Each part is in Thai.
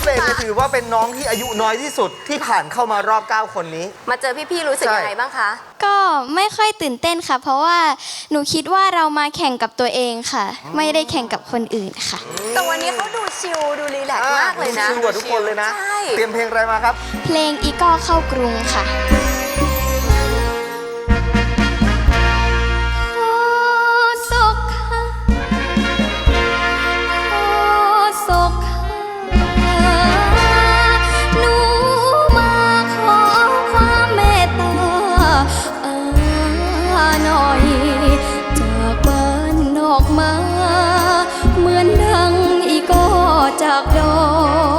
องเฟรนเนี่ยถือว่าเป็นน้องที่อายุน้อยที่สุดที่ผ่านเข้ามารอบ 9 คนนี้ มาเจอพี่ๆรู้สึกใช่ ยังไงบ้างคะ ก็ไม่ค่อยตื่นเต้นค่ะ เพราะว่าหนูคิดว่าเรามาแข่งกับตัวเองค่ะ ไม่ได้แข่งกับคนอื่นค่ะ แต่วันนี้เขาดูชิลดูรีแลกซ์มากเลยนะ ชิลกว่าทุกคนเลยนะ ใช่ เตรียมเพลงอะไรมาครับ เพลงอีกอเข้ากรุงค่ะ จ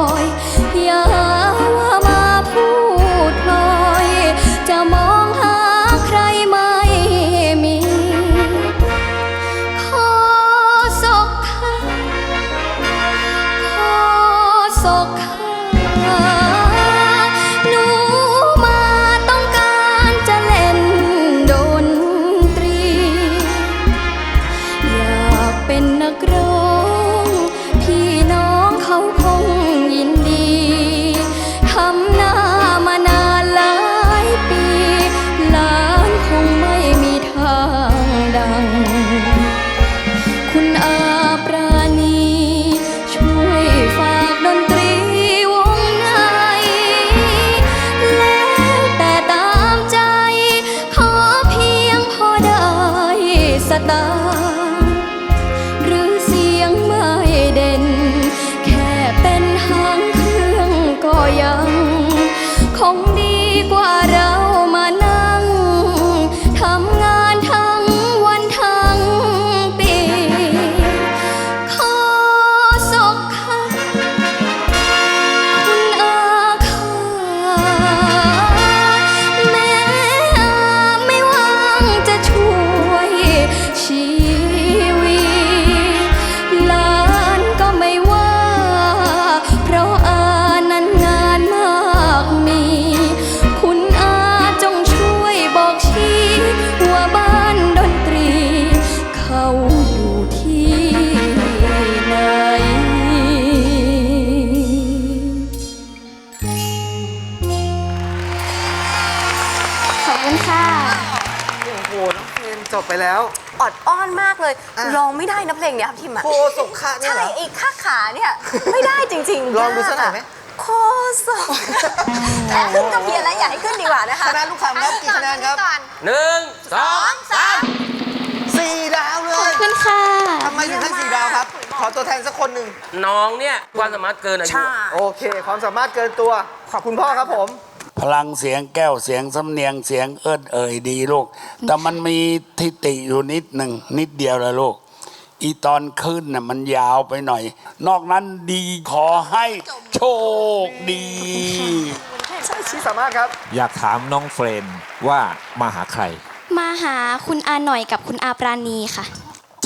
คุณค่ะโอ้โห น้องเฟรนจบไปแล้ว ออดอ้อนมากเลยอะ ร้องไม่ได้นะเพลงเนี้ยครับทีมอะ โคศกคะเนี่ยใช่เหรอ ไอ้ข้าขาเนี่ย ไม่ได้จริงๆลองดูสักหน่อยไหมากะโคศกแต่ขึ้นกับเพียนแล้วอย่าให้ขึ้นดีกว่านะคะคะแนนลูกคำครับกี่คะแนนครับหนึ่งสองสามสี่ดาวเลขอบยคุณค่ะ ทำไมถึงให้สี่ดาวครับ ขอตัวแทนสักคนหนึ่งน้องเนี่ยความสามารถเกินอายุ ใช่ โอเค ความสามารถเกินตัว ขอบคุณพ่อครับผม พลังเสียงแก้วเสียงสำเนียงเสียงเอิ้นเอ่ยดีลูก แต่มันมีทิฏฐิอยู่นิดหนึ่งนิดเดียวละลูก อีตอนขึ้นน่ะมันยาวไปหน่อย นอกนั้นดีขอให้โชคดีที่สามารถครับ อยากถามน้องเฟรนว่ามาหาใคร มาหาคุณอาหน่อยกับคุณอาปราณีค่ะ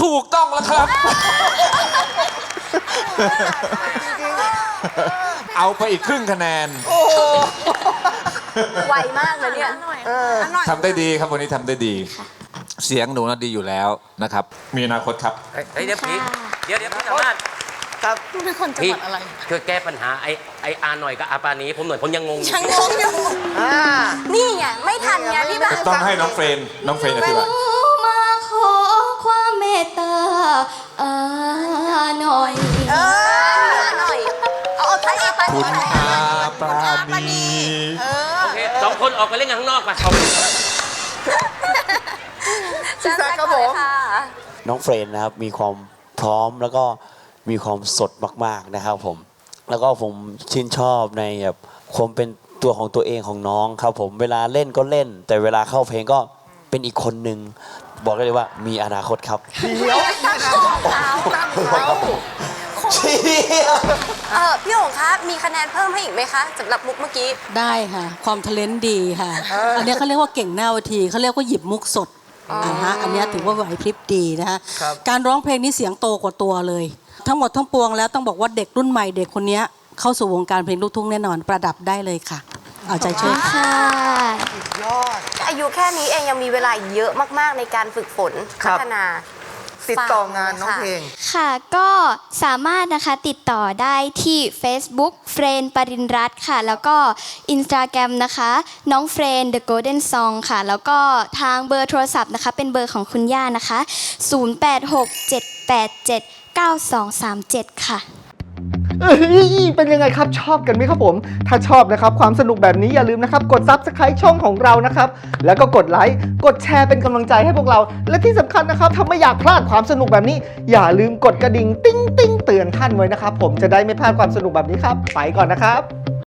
ถูกต้องแล้วครับ เอาไปอีกครึ่งคะแนน ไวมากเลยเนี่ยทำได้ดีครับวันนี้ทำได้ดี เสียงหนูน่ะดีอยู่แล้วนะครับ มีอนาคตครับ เฮ้ยเฮ้ยเดี๋ยวพี่เดี๋ยวเดี๋ยวพี่สามารถครับพี่ช่วยแก้ปัญหาไอ้ไอ้อาหน่อยกับอาปานี้ผมหน่อยผมยังงงอยู่ช่างงงอยู่อ่านี่ไงไม่ทันไงพี่บ้าต้องให้น้องเฟรนน้องเฟรนอธิบายหนูมาขอความเมตตาอาหน่อยเออหน่อยเอาเอาไปเอาไปคุณอาปราณีโอเคสองคนออกไปเล่นกันข้างนอกไปเอาไปพี่แซคครับผมค่ะน้องเฟรนนะครับมีความพร้อมแล้วก็มีความสดมากๆนะครับผม แล้วก็ผมชื่นชอบในแบบความเป็นตัวของตัวเองของน้องครับผมเวลาเล่นก็เล่น แต่เวลาเข้าเพลงก็เป็นอีกคนหนึ่งบอกได้เลยว่ามีอนาคตครับ เดี๋ยวตั้งเขาตั้งเขา เออพี่โอ๋คะมีคะแนนเพิ่มให้อีกไหมคะสำหรับมุกเมื่อกี้ ได้ค่ะ ความทะเลนดีค่ะ อันเนี้ยเขาเรียกว่าเก่งหน้าเวทีเขาเรียกว่าหยิบมุกสดอ่าฮะอันเนี้ยถือว่าไหวพริบดีนะคะครับ การร้องเพลงนี้เสียงโตกว่าตัวเลย ทั้งหมดทั้งปวงแล้วต้องบอกว่าเด็กรุ่นใหม่เด็กคนเนี้ยเข้าสู่วงการเพลงลูกทุ่งแน่นอนประดับได้เลยค่ะ เอาใจช่วยค่ะ ค่ะยอดอายุแค่นี้เองยังมีเวลาเยอะมาก ๆ ในการฝึกฝนครัพับ ฒนา ติดต่องานน้องเพลง ค่ะก็สามารถนะคะติดต่อได้ที่ Facebook เฟรนปรินรัตค่ะ แล้วก็ Instagram นะคะ น้องเฟรน The Golden Song ค่ะ แล้วก็ทางเบอร์โทรศัพท์นะคะ เป็นเบอร์ของคุณย่านะคะ 0867879237 ค่ะ เอ้ยเป็นยังไงครับชอบกันไหมครับผม ถ้าชอบนะครับความสนุกแบบนี้อย่าลืมนะครับ กด Subscribe ช่องของเรานะครับ แล้วก็กดไลค์กดแชร์เป็นกำลังใจให้พวกเรา และที่สำคัญนะครับถ้าไม่อยากพลาดความสนุกแบบนี้ อย่าลืมกดกระดิ่ง ติ้งติ้งเตือนท่านไว้นะครับ ผมจะได้ไม่พลาดความสนุกแบบนี้ครับ ไปก่อนนะครับ